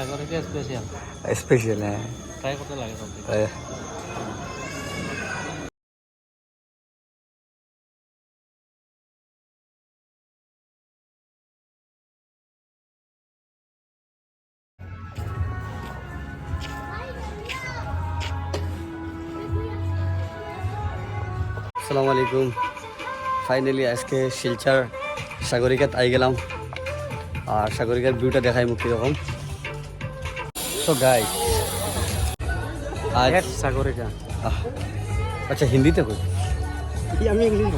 Sagarika special special হ্যাঁ। Try করতে লাগে সবজি আসসালামু আলাইকুম। ফাইনালি আজকে শিলচার সাগরিকাত আই গেলাম। আর সাগরিকার ভিউটা দেখাই মুখ কীরকম তো গাই আজ সাগরে আহ, আচ্ছা হিন্দিতে কই? আমি ইংলিশ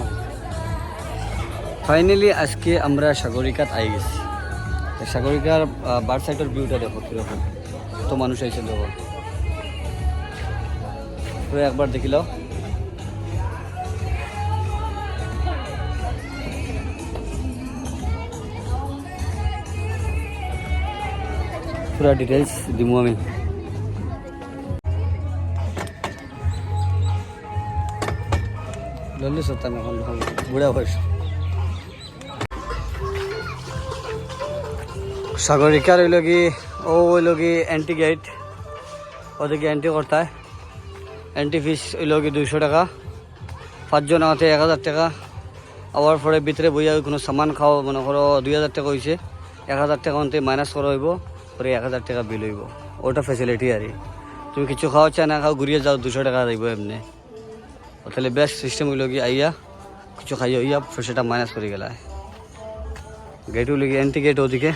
ফাইনালি আজকে আমরা সাগরিকাত আই গেছি। তো সাগরিকার বার সাইডের ভিউটা দেখো কীরকম। কত মানুষ আইছে দেখো। একবার দেখিল পুরা ডিটেলস দিমু আমি। লল্লি সত্তাম এখন বুড়া বয়স। সাগরিকার হইল কি ও হইল কি অ্যান্টি গেট ওদেরকে অ্যান্টি করতে। হয় অ্যান্টি ফিস হইল কি দুইশো টাকা। পাঁচজন আমাতে এক হাজার টাকা। আবার পরে ভিতরে বইয়া কোনো সামান খাও মনে করো দুই হাজার টাকা হয়েছে এক হাজার টাকা অন্তে মাইনাস করা হইব। পরে এক হাজার টাকা বিল হইব। ওটা ফেসিলিটি আর তুমি কিছু খাওয়া চা না খাও, ঘুরিয়ে যাও, দুশো টাকা দিব এমনি। ও তাহলে বেস্ট সিস্টেম হইল কি, আইয়া কিছু খাইয়া ইয়া সেটা মাইনাস করে গেলা। গেট হইল কি অ্যান্টি গেট ওদিকে।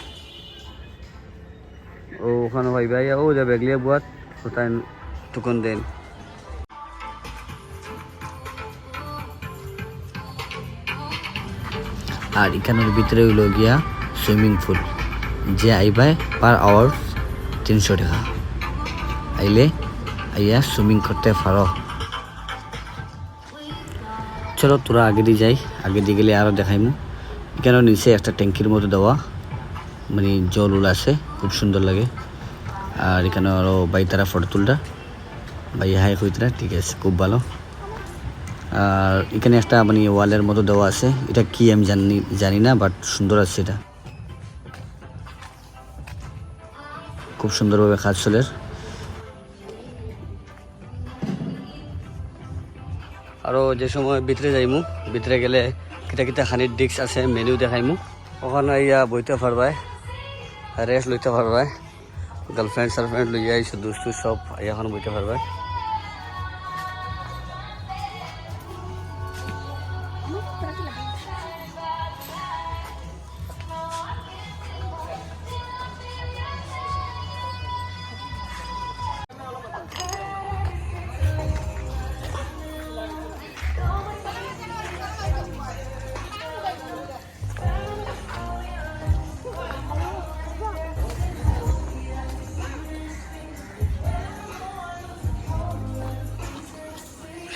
ও ওখানে ভাই ভাই ও যাবে এগলিয়া বুয়াত কোথায় টুকুন দেন। আর এখানের ভিতরে হইল গিয়া সুইমিং পুল যে আইবাই পার আওয়ার তিনশো টাকা। আইলে আইয়া সুইমিং করতে পারো। চলো তোরা আগে দিয়ে যাই, আগে দিয়ে গেলে আরও দেখাইমু। এখানে নিচে একটা ট্যাঙ্কির মতো দেওয়া মানে জল উল আছে খুব সুন্দর লাগে। আর এখানে আরও বাইতারা ফটো তুলটা। বাই হাই কইতরা, ঠিক আছে, খুব ভালো। আর এখানে একটা মানে ওয়ালের মতো দেওয়া আছে। এটা কি আমি জানি জানি না বাট সুন্দর আছে এটা। খুব সুন্দরভাবে কাজ চলের আৰু যে সময় ভিতরে যাইমু, ভিতরে গেলে কিতা কিতা খানির ডিস্ক আছে মেনু দেখাইমু। ওখানে ইয়া বইতে পারবাই রেস্ট লইতে পারবাই। গার্লফ্রেন্ড সার্লফ্রেন্ড লইয়া আইসো, দুস্তু সব এখন বইতে পারবাই।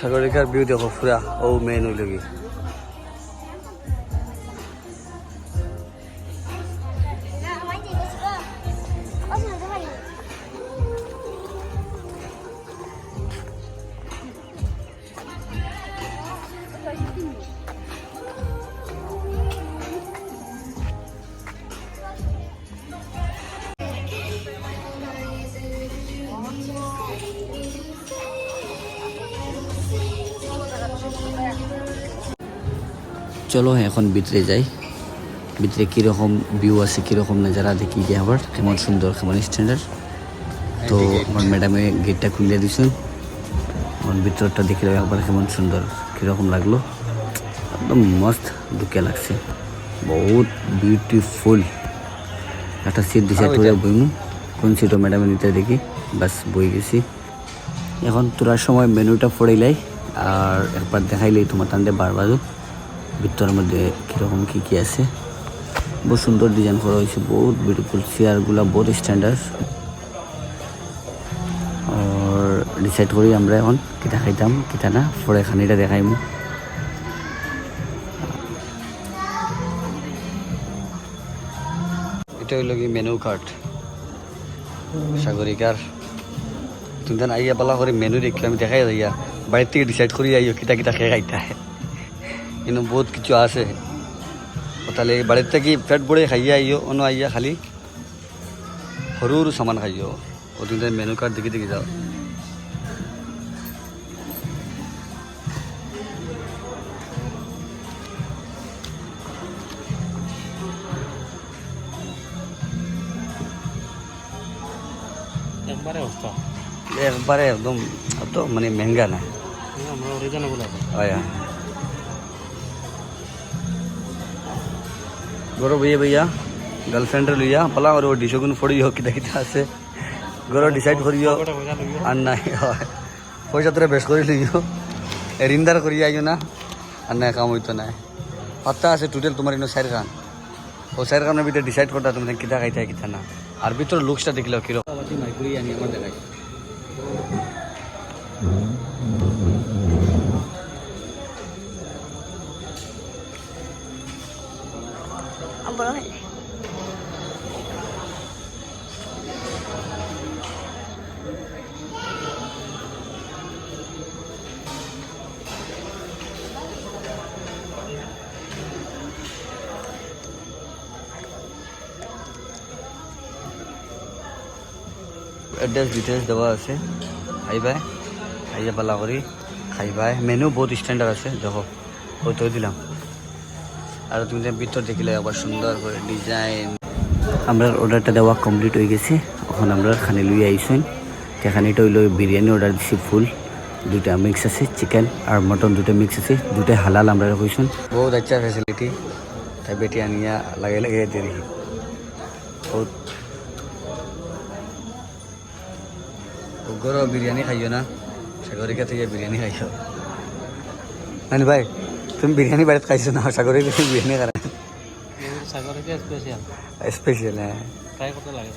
সাগরিকার ভিউ দেখো পুরা ও মেন হইল কি চলো এখন ভিতরে যাই। ভিতরে কীরকম ভিউ আছে কীরকম নাজারা দেখি গিয়ে আবার। কেমন সুন্দর কেমন স্ট্যান্ডার্ড তো আমার ম্যাডামে গেটটা খুলে দিছেন আমার ভিতরটা দেখে একবার কেমন সুন্দর কীরকম লাগল। একদম মস্ত ঢুকে লাগছে। বহুত বিউটিফুল একটা সিট দিছে তোরা বইমু। কোন সিটও ম্যাডামে নিতে দেখি। বাস বই গেছি। এখন তোরার সময় মেনুটা পড়িলাই আর একবার দেখাইলেই তোমার টানতে বারবারও ভিতরের মধ্যে কীরকম কী কী আছে। বহু সুন্দর ডিজাইন করা হয়েছে, বহুত বিউটিফুল চেয়ারগুলো বহুত স্ট্যান্ডার্ড আর ডিসাইড করি আমরা এখন কিটা খাইতাম কিটা না, পরে খানিটা দেখাইম। এটা হইল কি মেনু কার্ড সাগরিকার। তুমি আইয়া পালা করে মেনু দেখলে আমি দেখাই যাইয়া। বাইরে থেকে ডিসাইড করি আইও কিতা কিতা খেয়ে খাইতে কিন্তু বহুত কিছু আছে ও তাহলে বাড়ির থেকে পেট ভরে খাইয়া আইও অন্য আইয়া খালি সৰু সৰু চামান খাইছ ও তুমি মেনু কাৰ্ড দেখি দেখি যাও একবারে অবস্থা একবারে একদম অত মানে মেহঙ্গা না আমরা রিজনেবল আছে হয় গরো ভইয়া ভইয়া গার্লফ্রেন্ডে লইয়া পলা আর ও ডিশগুন ফড়িও কিতা কিতা আছে। গরো ডিসাইড করিও আর নাই পয়সা তোরা বেশ করে লইও। রিন্দার করি আইও না আর নাই কাম হইতো নাই। পাত্তা আছে টোটাল তোমার ইনো চার খান ও চার খানের ভিতরে ডিসাইড করতা তুমি কিতা খাইতে কিতা না। আর ভিতর লুকসটা দেখলে কীরকম। আমার দেখাই। এড্রেস ডিটেলস দেওয়া আছে। আইবাই আইয়া পালা করি খাইবাই মেনু বহুত স্ট্যান্ডার্ড আছে, দেখো। ওই তো দিলাম। আর তুমি ভিতর দেখিলে আবার সুন্দর করে ডিজাইন আমরা অর্ডারটা দেওয়া কমপ্লিট হয়ে গেছে। এখন আমরা খানি লই আইসুন। খানিটা হইল বিরিয়ানি অর্ডার দিছি ফুল। দুটা মিক্স আছে চিকেন আর মটন দুটা মিক্স আছে। দুটাই হালাল আমরা কইসুন বহুত আচ্ছা ফ্যাসিলিটি তাই বেটি আনিয়া লাগে লাগে দেরি বহুত গরো বিরিয়ানি খাইও না সাগরিকা থেকে বিরিয়ানি খাইও। নানি ভাই তুমি বিরিয়ানি বাড়িতে খাইছো না? সাগরিকা থেকে বিরিয়ানি খারা সাগরিকা স্পেশাল স্পেশাল হ্যাঁ ট্রাই করতে লাগে।